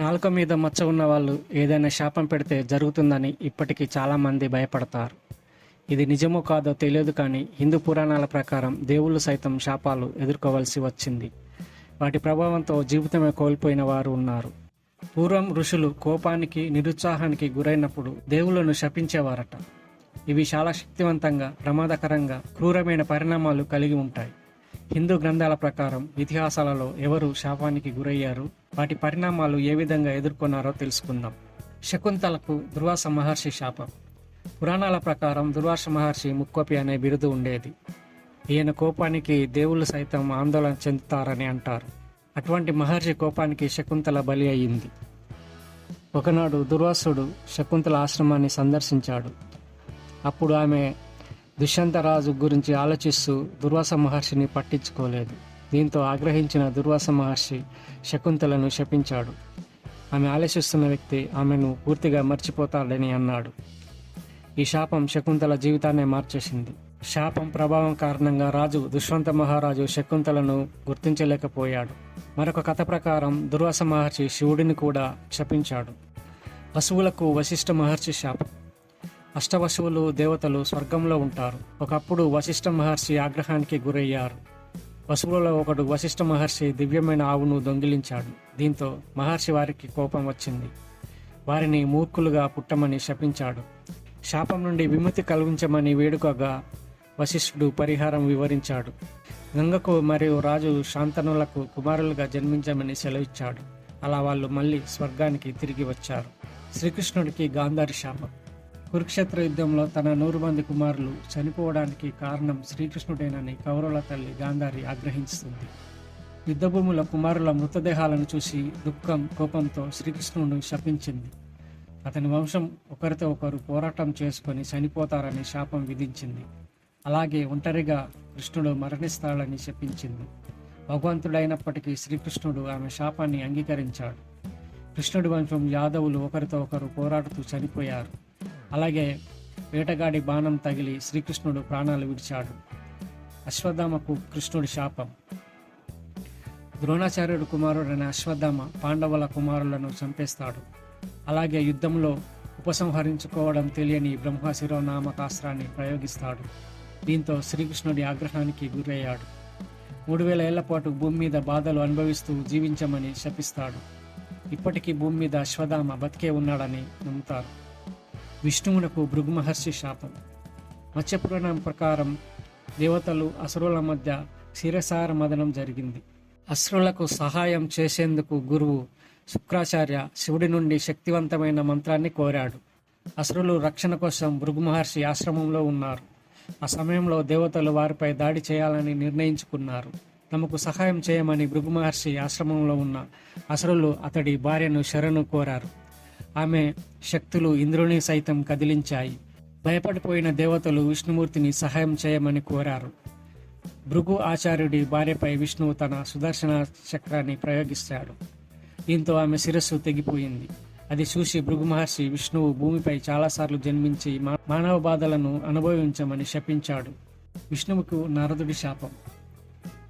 నాలుక మీద మచ్చ ఉన్న వాళ్ళు ఏదైనా శాపం పెడితే జరుగుతుందని ఇప్పటికీ చాలామంది భయపడతారు. ఇది నిజమో కాదో తెలియదు కానీ హిందూ పురాణాల ప్రకారం దేవుళ్ళు సైతం శాపాలు ఎదుర్కోవలసి వచ్చింది. వాటి ప్రభావంతో జీవితమే కోల్పోయిన వారు ఉన్నారు. పూర్వం ఋషులు కోపానికి నిరుత్సాహానికి గురైనప్పుడు దేవుళ్ళను శపించేవారట. ఇవి చాలా శక్తివంతంగా ప్రమాదకరంగా క్రూరమైన పరిణామాలు కలిగి ఉంటాయి. హిందూ గ్రంథాల ప్రకారం ఇతిహాసాలలో ఎవరు శాపానికి గురయ్యారు? వాటి పరిణామాలు ఏ విధంగా ఎదుర్కొన్నారో తెలుసుకుందాం. శకుంతలకు దుర్వాస మహర్షి శాపం. పురాణాల ప్రకారం దుర్వాస మహర్షి ముక్కోపి అనే బిరుదు ఉండేది. ఈయన కోపానికి దేవుళ్ళు సైతం ఆందోళన చెందుతారని అంటారు. అటువంటి మహర్షి కోపానికి శకుంతల బలి అయ్యింది ఒకనాడు దుర్వాసుడు శకుంతల ఆశ్రమాన్ని సందర్శించాడు. అప్పుడు ఆమె దుష్యంతరాజు గురించి ఆలోచిస్తూ దుర్వాస మహర్షిని పట్టించుకోలేదు. దీంతో ఆగ్రహించిన దుర్వాస మహర్షి శకుంతలను శపించాడు. ఆమె ఆలోచిస్తున్న వ్యక్తి ఆమెను పూర్తిగా మర్చిపోతాడని అన్నాడు. ఈ శాపం శకుంతల జీవితాన్నే మార్చేసింది. శాపం ప్రభావం కారణంగా రాజు దుష్వంత మహారాజు శకుంతలను గుర్తించలేకపోయాడు. మరొక కథ ప్రకారం దుర్వాస మహర్షి శివుడిని కూడా శపించాడు. పశువులకు వశిష్ఠ మహర్షి శాపం. అష్టవశువులు దేవతలు స్వర్గంలో ఉంటారు. ఒకప్పుడు వశిష్ఠ మహర్షి ఆగ్రహానికి గురయ్యారు. పశువులలో ఒకడు వశిష్ఠ మహర్షి దివ్యమైన ఆవును దొంగిలించాడు. దీంతో మహర్షి వారికి కోపం వచ్చింది. వారిని మూర్ఖులుగా పుట్టమని శపించాడు. శాపం నుండి విముక్తి కలిగించమని వేడుకగా వశిష్ఠుడు పరిహారం వివరించాడు. గంగకు మరియు రాజు శాంతనులకు కుమారులుగా జన్మించమని సెలవిచ్చాడు. అలా వాళ్ళు మళ్ళీ స్వర్గానికి తిరిగి వచ్చారు. శ్రీకృష్ణుడికి గాంధారి శాపం. కురుక్షేత్ర యుద్ధంలో తన నూరు మంది కుమారులు చనిపోవడానికి కారణం శ్రీకృష్ణుడేనని కౌరవుల తల్లి గాంధారి ఆగ్రహిస్తుంది యుద్ధభూముల కుమారుల మృతదేహాలను చూసి దుఃఖం కోపంతో శ్రీకృష్ణుడు శపించింది. అతని వంశం ఒకరితో ఒకరు పోరాటం చేసుకొని చనిపోతారని శాపం విధించింది. అలాగే ఒంటరిగా కృష్ణుడు మరణిస్తాడని శపించింది. భగవంతుడైనప్పటికీ శ్రీకృష్ణుడు ఆమె శాపాన్ని అంగీకరించాడు. కృష్ణుడి వంశం యాదవులు ఒకరితో ఒకరు పోరాడుతూ చనిపోయారు. అలాగే వేటగాడి బాణం తగిలి శ్రీకృష్ణుడు ప్రాణాలు విడిచాడు. అశ్వత్థామకు కృష్ణుడి శాపం. ద్రోణాచార్యుడు కుమారుడైన అశ్వత్థామ పాండవుల కుమారులను చంపేస్తాడు. అలాగే యుద్ధంలో ఉపసంహరించుకోవడం తెలియని బ్రహ్మశిరో నామకాస్త్రాన్ని ప్రయోగిస్తాడు. దీంతో శ్రీకృష్ణుడి ఆగ్రహానికి గురయ్యాడు. మూడు వేల ఏళ్ళ పాటు భూమి మీద బాధలు అనుభవిస్తూ జీవించమని శపిస్తాడు. ఇప్పటికీ భూమి మీద అశ్వధామ బతికే ఉన్నాడని నమ్ముతారు. విష్ణువునకు భృగుమహర్షి శాపం. మత్స్యపురాణం ప్రకారం దేవతలు అసురుల మధ్య శిరసార మదనం జరిగింది. అసురులకు సహాయం చేసేందుకు గురువు శుక్రాచార్య శివుడి నుండి శక్తివంతమైన మంత్రాన్ని కోరాడు. అసురులు రక్షణ కోసం భృగు మహర్షి ఆశ్రమంలో ఉన్నారు. ఆ సమయంలో దేవతలు వారిపై దాడి చేయాలని నిర్ణయించుకున్నారు. తమకు సహాయం చేయమని భృగు మహర్షి ఆశ్రమంలో ఉన్న అసురులు అతడి భార్యను శరణు కోరారు. ఆమె శక్తులు ఇంద్రుని సైతం కదిలించాయి. భయపడిపోయిన దేవతలు విష్ణుమూర్తిని సహాయం చేయమని కోరారు. భృగు ఆచార్యుడి భార్యపై విష్ణువు తన సుదర్శన చక్రాన్ని ప్రయోగిస్తాడు. దీంతో ఆమె శిరస్సు తెగిపోయింది. అది చూసి భృగు మహర్షి విష్ణువు భూమిపై చాలాసార్లు జన్మించి మానవ బాధలను అనుభవించమని శపించాడు. విష్ణువుకు నారదుడి శాపం.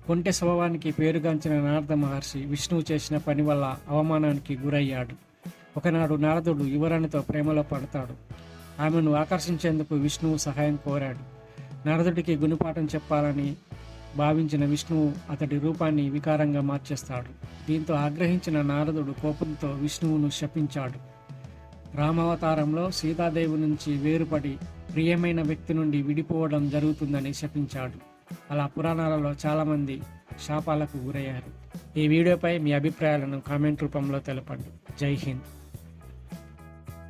కొంటె స్వభావానికి పేరుగాంచిన నారద మహర్షి విష్ణువు చేసిన పని వల్ల అవమానానికి గురయ్యాడు. ఒకనాడు నారదుడు యువరాణితో ప్రేమలో పడతాడు. ఆమెను ఆకర్షించేందుకు విష్ణువు సహాయం కోరాడు. నారదుడికి గుణపాఠం చెప్పాలని భావించిన విష్ణువు అతడి రూపాన్ని వికారంగా మార్చేస్తాడు. దీంతో ఆగ్రహించిన నారదుడు కోపంతో విష్ణువును శపించాడు. రామావతారంలో సీతాదేవి నుంచి వేరుపడి ప్రియమైన వ్యక్తి నుండి విడిపోవడం జరుగుతుందని శపించాడు. అలా పురాణాలలో చాలామంది శాపాలకు గురయ్యారు. ఈ వీడియోపై మీ అభిప్రాయాలను కామెంట్ రూపంలో తెలపండి. జై హింద్.